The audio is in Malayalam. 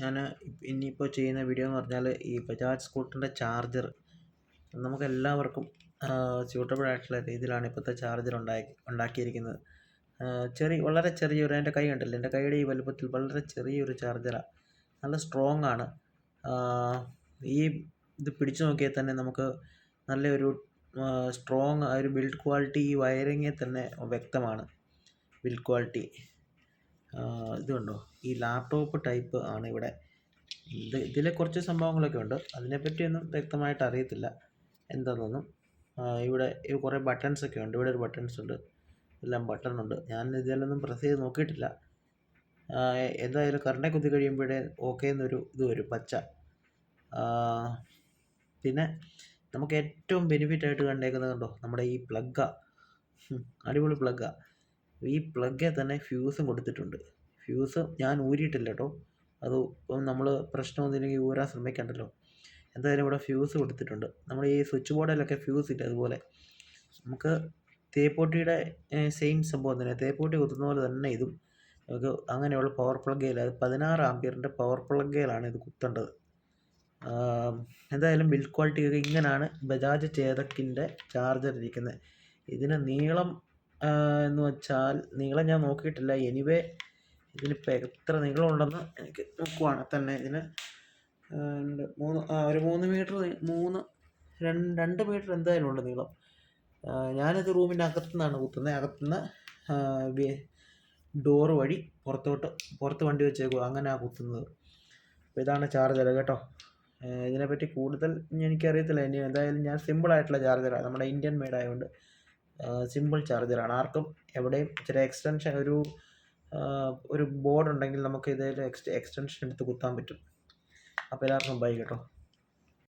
ഞാൻ ഇനിയിപ്പോൾ ചെയ്യുന്ന വീഡിയോ എന്ന് പറഞ്ഞാൽ ഈ ബജാജ് സ്കൂട്ടറിന്റെ ചാർജർ നമുക്ക് എല്ലാവർക്കും സ്യൂട്ടബിൾ ആയിട്ടുള്ള രീതിയിലാണ് ഇപ്പോഴത്തെ ചാർജർ ഉണ്ടാക്കി ഉണ്ടാക്കിയിരിക്കുന്നത്. ചെറിയ വളരെ ചെറിയൊരു എന്റെ കൈ കണ്ടില്ല? എന്റെ കൈയുടെ ഈ വലുപ്പത്തിൽ വളരെ ചെറിയൊരു ചാർജറാണ് നല്ല സ്ട്രോങ് ആണ്. ഈ ഇത് പിടിച്ചു നോക്കിയാൽ തന്നെ നമുക്ക് നല്ലൊരു സ്ട്രോങ് ഒരു ബിൽഡ് ക്വാളിറ്റി ഈ വയറിങ്ങിൽ തന്നെ വ്യക്തമാണ്. ബിൽഡ് ക്വാളിറ്റി ഇത് കണ്ടോ ഈ ലാപ്ടോപ്പ് ടൈപ്പ് ആണ് ഇവിടെ. ഇത് ഇതിലെ കുറച്ച് സംഭവങ്ങളൊക്കെ ഉണ്ട്. അതിനെപ്പറ്റിയൊന്നും വ്യക്തമായിട്ട് അറിയത്തില്ല. എന്താണെന്നൊന്നും ഇവിടെ കുറേ ബട്ടൺസ് ഒക്കെ ഉണ്ട്. ഇവിടെ ഒരു ബട്ടൺസ് ഉണ്ട്. എല്ലാം ബട്ടൺ ഉണ്ട്. ഞാൻ ഇതിലൊന്നും പ്രസ് ചെയ്ത് നോക്കിയിട്ടില്ല. എന്തായാലും കറണ്ടെ കുത്തി കഴിയുമ്പോഴേ ഓക്കെ എന്നൊരു ഇത് വരും പച്ച. പിന്നെ നമുക്ക് ഏറ്റവും ബെനിഫിറ്റ് ആയിട്ട് കണ്ടേക്കുന്നത് കണ്ടോ? നമ്മുടെ ഈ പ്ലഗ്ഗാണ് അടിപൊളി പ്ലഗ്ഗാ ഈ പ്ലഗ്ഗിൽ തന്നെ ഫ്യൂസും കൊടുത്തിട്ടുണ്ട് ഫ്യൂസ് ഞാൻ ഊരിയിട്ടില്ല കേട്ടോ അത് ഇപ്പം നമ്മൾ പ്രശ്നമൊന്നുമില്ലെങ്കിൽ ഊരാൻ ശ്രമിക്കണ്ടല്ലോ. എന്തായാലും ഇവിടെ ഫ്യൂസ് കൊടുത്തിട്ടുണ്ട്. നമ്മൾ ഈ സ്വിച്ച് ബോർഡിലൊക്കെ ഫ്യൂസ് ഇല്ല അതുപോലെ. നമുക്ക് തേപ്പോട്ടിയുടെ സെയിം സംഭവം തന്നെ. തേപ്പോട്ടി കുത്തുന്ന പോലെ തന്നെ ഇതും. നമുക്ക് അങ്ങനെയുള്ള പവർ പ്ലഗ്ഗിൽ അത് പതിനാറ് ആംപിയറിന്റെ പവർ പ്ലഗ്ഗേലാണ് ഇത് കുത്തേണ്ടത്. എന്തായാലും ബിൽഡ് ക്വാളിറ്റി ഒക്കെ ഇങ്ങനെയാണ് ബജാജ് ചേതക്കിന്റെ ചാർജർ ഇരിക്കുന്നത് ഇതിന് നീളം എന്ന് വെച്ചാൽ നീളം ഞാൻ നോക്കിയിട്ടില്ല. എനിവേ ഇതിനിപ്പോൾ എത്ര നീളമുണ്ടെന്ന് എനിക്ക് നോക്കുവാണ്. തന്നെ ഇതിന് രണ്ട് മൂന്ന് ഒരു മൂന്ന് മീറ്റർ മൂന്ന് രണ്ട് രണ്ട് മീറ്റർ എന്തായാലും ഉണ്ട് നീളം. ഞാനിത് റൂമിന്റെ അകത്തു നിന്നാണ് കുത്തുന്നത്. അകത്തുനിന്ന് ഡോറ് വഴി പുറത്തോട്ട് പുറത്ത് വണ്ടി വെച്ചേക്കുക അങ്ങനെയാണ് കുത്തുന്നത്. അപ്പോൾ ഇതാണ് ചാർജർ കേട്ടോ. ഇതിനെപ്പറ്റി കൂടുതൽ എനിക്കറിയത്തില്ല. ഇനി എന്തായാലും ഞാൻ സിമ്പിളായിട്ടുള്ള ചാർജറാണ് നമ്മുടെ ഇന്ത്യൻ മെയ്ഡ് ആയതുകൊണ്ട് സിമ്പിൾ ചാർജറാണ് ആർക്കും എവിടെയും ഇച്ചിരി എക്സ്റ്റൻഷൻ ഒരു ഒരു ബോർഡ് ഉണ്ടെങ്കിൽ നമുക്ക് ഇതേ എക്സ് എക്സ്റ്റൻഷൻ എടുത്ത് കുത്താൻ പറ്റും. അപ്പോൾ എല്ലാവർക്കും ബൈ കേട്ടോ.